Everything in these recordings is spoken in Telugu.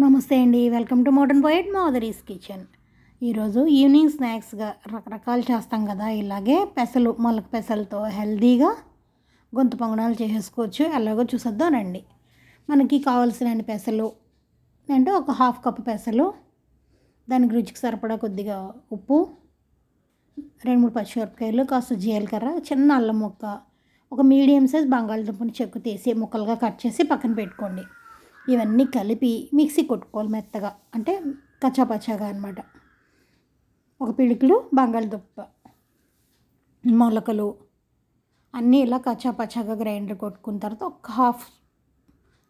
నమస్తే అండి. వెల్కమ్ టు మోడర్న్ పోయిట్ మాదరీస్ కిచెన్. ఈరోజు ఈవినింగ్ స్నాక్స్గా రకరకాలు చేస్తాం కదా ఇలాగే పెసలు మొలక పెసలతో హెల్తీగా గొంతు పొంగనాలు చేసేసుకోవచ్చు. ఎలాగో చూసేద్దాం రండి. మనకి కావాల్సిన పెసలు అంటే ఒక హాఫ్ కప్ పెసలు దానికి రుచికి సరిపడా కొద్దిగా ఉప్పు రెండు మూడు పచ్చిమిరపకాయలు కాస్త జీలకర్ర చిన్న అల్లం ముక్క ఒక మీడియం సైజ్ బంగాళదుంపని చెక్కు తీసి ముక్కలుగా కట్ చేసి పక్కన పెట్టుకోండి. ఇవన్నీ కలిపి మిక్సీ కొట్టుకోవాలి మెత్తగా. అంటే కచ్చాపచ్చాగా అనమాట ఒక పిడికిలు బంగాళదుంప మొలకలు అన్నీ ఇలా కచ్చాపచ్చాగా గ్రైండర్ కొట్టుకున్న తర్వాత ఒక హాఫ్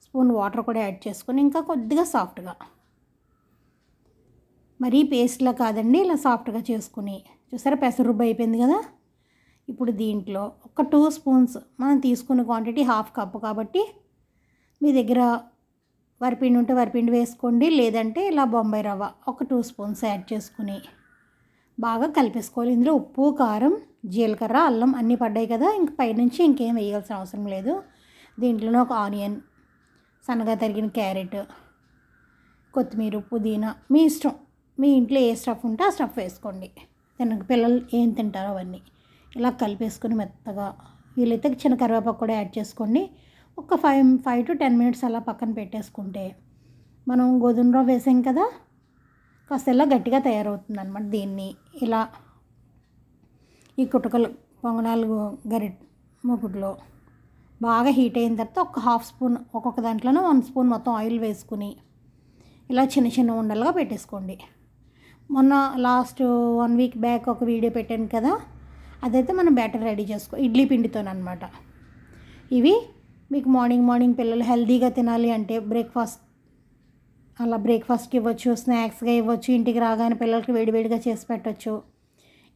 స్పూన్ వాటర్ కూడా యాడ్ చేసుకొని ఇంకా కొద్దిగా సాఫ్ట్గా. మరీ పేస్ట్లా కాదండి ఇలా సాఫ్ట్గా చేసుకుని. చూసారా పెసరుబ్బు అయిపోయింది కదా? ఇప్పుడు దీంట్లో ఒక టూ స్పూన్స్ మనం తీసుకున్న క్వాంటిటీ హాఫ్ కప్పు కాబట్టి మీ దగ్గర వరిపిండి ఉంటే వరిపిండి వేసుకోండి లేదంటే ఇలా బొంబాయి రవ్వ ఒక టూ స్పూన్స్ యాడ్ చేసుకుని బాగా కలిపేసుకోవాలి. ఇందులో ఉప్పు కారం జీలకర్ర అల్లం అన్నీ పడ్డాయి కదా ఇంక పైనుంచి ఇంకేం వేయాల్సిన అవసరం లేదు. దీంట్లోనే ఒక ఆనియన్ సన్నగా తరిగిన క్యారెట్ కొత్తిమీర పుదీనా మీ ఇష్టం. మీ ఇంట్లో ఏ స్టఫ్ ఉంటే ఆ స్టఫ్ వేసుకోండి. తినక పిల్లలు ఏం తింటారో అవన్నీ. ఇలా కలిపేసుకుని మెత్తగా వీలైతే చిన్న కరివేపాకు కూడా యాడ్ చేసుకోండి. ఒక five five to ten minutes అలా పక్కన పెట్టేసుకుంటే మనం గోధుమ రవ్వ వేసాం కదా కాస్త ఇలా గట్టిగా తయారవుతుంది అనమాట దీన్ని. ఇలా ఈ కుటకలు పొంగనాలు గరిట్ మొగుడులో బాగా హీట్ అయిన తర్వాత ఒక హాఫ్ స్పూన్ ఒక్కొక్క దాంట్లోనే వన్ స్పూన్ మొత్తం ఆయిల్ వేసుకుని ఇలా చిన్న చిన్న ఉండలుగా పెట్టేసుకోండి. మొన్న లాస్ట్ వన్ వీక్ బ్యాక్ ఒక వీడియో పెట్టాను కదా అదైతే మనం బ్యాటర్ రెడీ చేసుకో ఇడ్లీ పిండితోనమాట ఇవి మీకు మార్నింగ్ మార్నింగ్ పిల్లలు హెల్దీగా తినాలి అంటే బ్రేక్ఫాస్ట్ అలా బ్రేక్ఫాస్ట్కి ఇవ్వచ్చు స్నాక్స్గా ఇవ్వచ్చు ఇంటికి రాగానే పిల్లలకి వేడివేడిగా చేసి పెట్టచ్చు.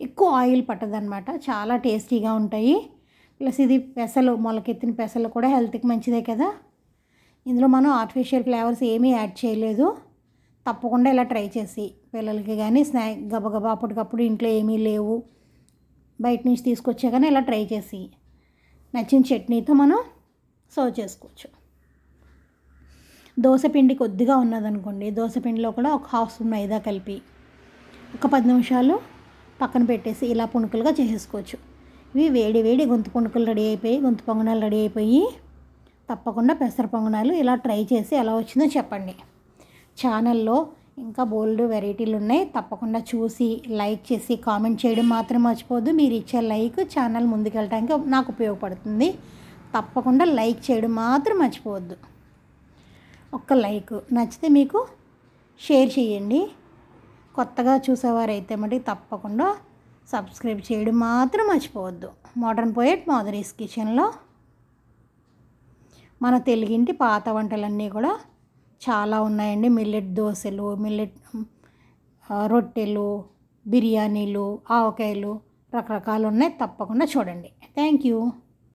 ఎక్కువ ఆయిల్ పట్టదనమాట చాలా టేస్టీగా ఉంటాయి. ప్లస్ ఇది పెసలు మొలకెత్తిన పెసలు కూడా హెల్త్కి మంచిదే కదా. ఇందులో మనం ఆర్టిఫిషియల్ ఫ్లేవర్స్ ఏమీ యాడ్ చేయలేదు. తప్పకుండా ఇలా ట్రై చేసి పిల్లలకి కానీ స్నాక్ గబగబా అప్పటికప్పుడు ఇంట్లో ఏమీ లేవు. బయట నుంచి తీసుకొచ్చా కానీ ఇలా ట్రై చేసి. నచ్చిన చట్నీతో మనం సర్వ్ చేసుకోవచ్చు. దోశ పిండి కొద్దిగా ఉన్నదనుకోండి దోశ పిండిలో కూడా ఒక హాఫ్ స్పూన్ మైదా కలిపి ఒక పది నిమిషాలు పక్కన పెట్టేసి ఇలా పుణుకులుగా చేసేసుకోవచ్చు. ఇవి వేడి వేడి గొంతు పుణుకులు రెడీ అయిపోయి గొంతు పొంగనాలు రెడీ అయిపోయి తప్పకుండా పెసర పొంగనాలు ఇలా ట్రై చేసి ఎలా వచ్చిందో చెప్పండి. ఛానల్లో ఇంకా బోల్డ్ వెరైటీలు ఉన్నాయి తప్పకుండా చూసి లైక్ చేసి కామెంట్ చేయడం మాత్రం మర్చిపోద్దు మీరు ఇచ్చే లైక్ ఛానల్ ముందుకెళ్ళడానికి నాకు ఉపయోగపడుతుంది. తప్పకుండా లైక్ చేయడం మాత్రం మర్చిపోవద్దు. ఒక్క లైక్ నచ్చితే మీకు షేర్ చేయండి. కొత్తగా చూసేవారైతే మరి తప్పకుండా సబ్స్క్రైబ్ చేయడం మాత్రం మర్చిపోవద్దు. మోడర్న్ పోయట్ మాధురీస్ కిచెన్లో మన తెలుగింటి పాత వంటలన్నీ కూడా చాలా ఉన్నాయండి. మిల్లెట్ దోశలు మిల్లెట్ రొట్టెలు బిర్యానీలు ఆవకాయలు రకరకాలు ఉన్నాయి. తప్పకుండా చూడండి. Thank you.